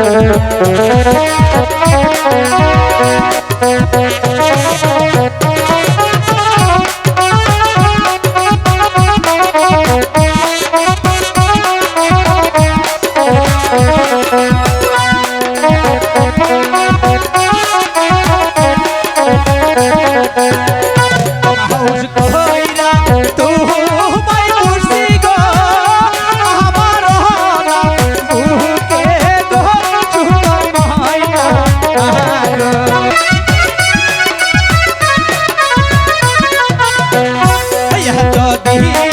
Thank you. দিলে